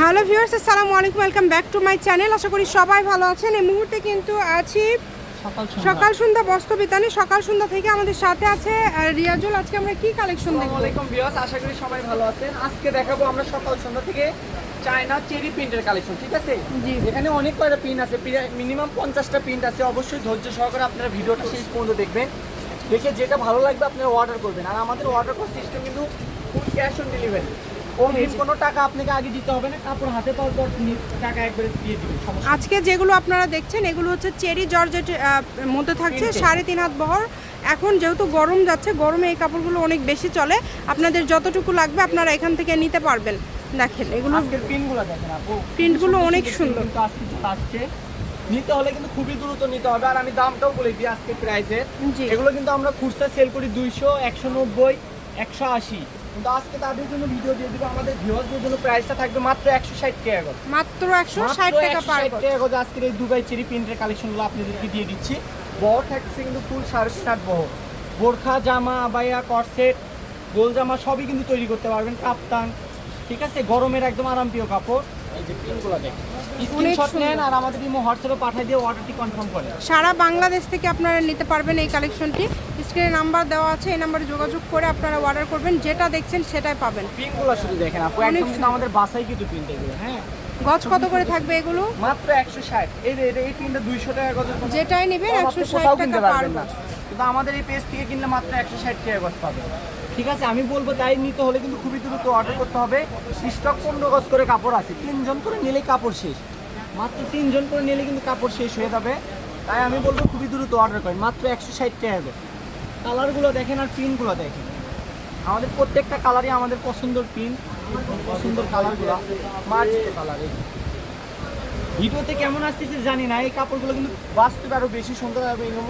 Hello viewers আসসালামু আলাইকুম welcome back to my channel. আশা করি সবাই ভালো আছেন। এই মুহূর্তে কিন্তু আছি সকাল সন্ধ্যা। বস্ত্র বিতানি সকাল সন্ধ্যা থেকে আমাদের সাথে আছে রিয়াজুল। আজকে আমরা কি কালেকশন দেখব? আলাইকুম ভিউয়ার্স আশা করি সবাই ভালো আছেন। আজকে দেখাবো আমরা সকাল সন্ধ্যা থেকে চায়না চেরি প্রিন্টের কালেকশন ঠিক আছে? জি। এখানে অনেক কয়টা প্রিন্ট আছে মিনিমাম পঞ্চাশটা প্রিন্ট আছে। অবশ্যই ধৈর্য সহকারে আপনারা ভিডিওটা শেষ পর্যন্ত দেখবেন। দেখে যেটা ভালো লাগবে আপনারা অর্ডার করবেন। আর আমাদের অর্ডার করার সিস্টেম কিন্তু ফুল ক্যাশ অন ডেলিভারি কোনো টাকা আপনাকে আগে দিতে হবে না কাপড় হাতে পাওয়ার পর টাকা একবারে দিয়ে দিবেন আজকে যেগুলো আপনারা দেখছেন এগুলো হচ্ছে চেরি জর্জেট মধ্যে থাকছে সাড়ে তিন হাত বহর। এখন যেহেতু গরম যাচ্ছে গরমে এই কাপড়গুলো অনেক বেশি চলে। আপনাদের যতটুকু লাগবে আপনারা এখান থেকে নিতে পারবেন। দেখেন এগুলো প্রিন্টগুলো দেখেন আপু। প্রিন্টগুলো অনেক সুন্দর। আজকে নিতে হলে কিন্তু খুবই দ্রুত নিতে হবে। আর আমি দামটাও বলে দিই আজকে প্রাইসের। এগুলো কিন্তু আমরা খুচরা সেল করি দুইশো একশো নব্বই একশো আশি। কিন্তু আজকে তাদের জন্য ভিডিও দিয়ে দিব আমাদের ভিউয়ারদের জন্য প্রাইসটা থাকবে মাত্র একশো ষাট টাকা করে মাত্র একশো মাত্র ষাট টাকা 160 পার টাকা করে আজকের এই দুবাই চেরি প্রিন্টের কালেকশনগুলো আপনাদেরকে দিয়ে দিচ্ছি। বহর থাকছে কিন্তু ফুল সাড়ে সাত বহর বোরখা জামা আবায়া করসেট গোল জামা সবই কিন্তু তৈরি করতে পারবেন কাপ্তান ঠিক আছে? গরমের একদম আরামপ্রিয় কাপড়। এই যে প্রিন্টগুলো দেখেন। স্ক্রিনশট নেন আর আমাদের ইমো হোয়াটসঅ্যাপে পাঠিয়ে দিয়ে অর্ডারটি কনফার্ম করেন সারা বাংলাদেশ থেকে আপনারা নিতে পারবেন এই কালেকশনটি স্ক্রিনে নাম্বার দেওয়া আছে এই নাম্বারে যোগাযোগ করে আপনারা অর্ডার করবেন। যেটা দেখছেন সেটাই পাবেন। প্রিন্টগুলো শুধু দেখেন আপু অনেক একদম কিন্তু আমাদের কিন্তু প্রিন্ট এগুলো হ্যাঁ? গজ কত করে থাকবে এগুলো? মাত্র একশো ষাট। এই টাকা গজ যেটাই নেবেন কম একশো আপনি ষাট কোথাও টাকা পার কিন্তু আমাদের এই পেজ থেকে কিনলে মাত্র একশো ষাট টাকা গজ পাবেন। ঠিক আছে, আমি বলব তাই নিতে হলে কিন্তু খুবই দ্রুত অর্ডার করতে হবে। স্টক পনেরো গজ করে কাপড় আছে, তিনজন করে নিলে কাপড় শেষ। মাত্র তিনজন করে নিলে কিন্তু কাপড় শেষ হয়ে যাবে। তাই আমি বলব খুবই দ্রুত অর্ডার করেন, মাত্র একশো ষাট টাকা কালারগুলো দেখেন আর প্রিন্টগুলো দেখেন। আমাদের প্রত্যেকটা কালারই আমাদের পছন্দের প্রিন্ট পছন্দের কালারগুলো, মার্জিত কালার ভিডিওতে কেমন আসতেছে জানি না, এই কাপড়গুলো কিন্তু বাস্তবে আরও বেশি সুন্দর হবে এবং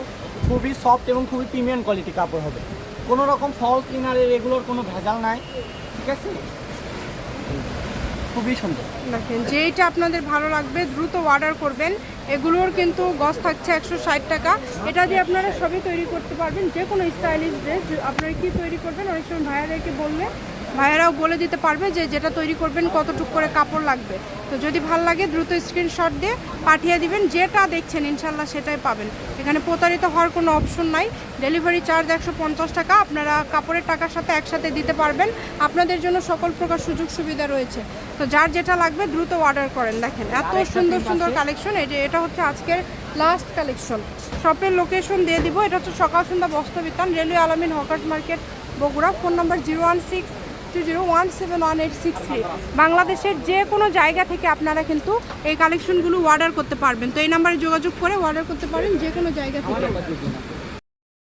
খুবই সফট এবং খুবই প্রিমিয়াম কোয়ালিটি কাপড় হবে। কোনো রকম ফলস ইনারের এগুলোর কোনো ভেজাল নাই, ঠিক আছে? খুবই সুন্দর। দেখেন, যেইটা আপনাদের ভালো লাগবে, দ্রুত অর্ডার করবেন। এগুলোর কিন্তু গজ থাকছে একশো ষাট টাকা। এটা দিয়ে আপনারা সবই তৈরি করতে পারবেন। যে কোনো স্টাইলিশ ড্রেস আপনারা কি তৈরি করবেন, অনেক সময় ভাইয়াদেরকে বললে, ভাইয়ারাও বলে দিতে পারবে যে যেটা তৈরি করবেন, কতটুকু করে কাপড় লাগবে। তো যদি ভালো লাগে, দ্রুত স্ক্রিনশট দিয়ে পাঠিয়ে দিবেন। যেটা দেখছেন, ইনশাল্লাহ সেটাই পাবেন। এখানে প্রতারিত হওয়ার কোনো অপশন নাই। ডেলিভারি চার্জ একশো পঞ্চাশ টাকা। আপনারা কাপড়ের টাকার সাথে একসাথে দিতে পারবেন। আপনাদের জন্য সকল প্রকার সুযোগ সুবিধা রয়েছে। তো যার যেটা লাগবে দ্রুত অর্ডার করেন। দেখেন এত সুন্দর সুন্দর কালেকশন এই যে এটা হচ্ছে আজকের লাস্ট কালেকশন শপের লোকেশন দিয়ে দিব। এটা হচ্ছে Sakal Sandhya Bastrabitan railway Alamin hawkers market Bogura. Phone number zero one six zero one seven one eight six three. বাংলাদেশের যে কোনো জায়গা থেকে আপনারা কিন্তু এই কালেকশনগুলো অর্ডার করতে পারবেন। তো এই নাম্বারে যোগাযোগ করে অর্ডার করতে পারেন যে কোনো জায়গা থেকে।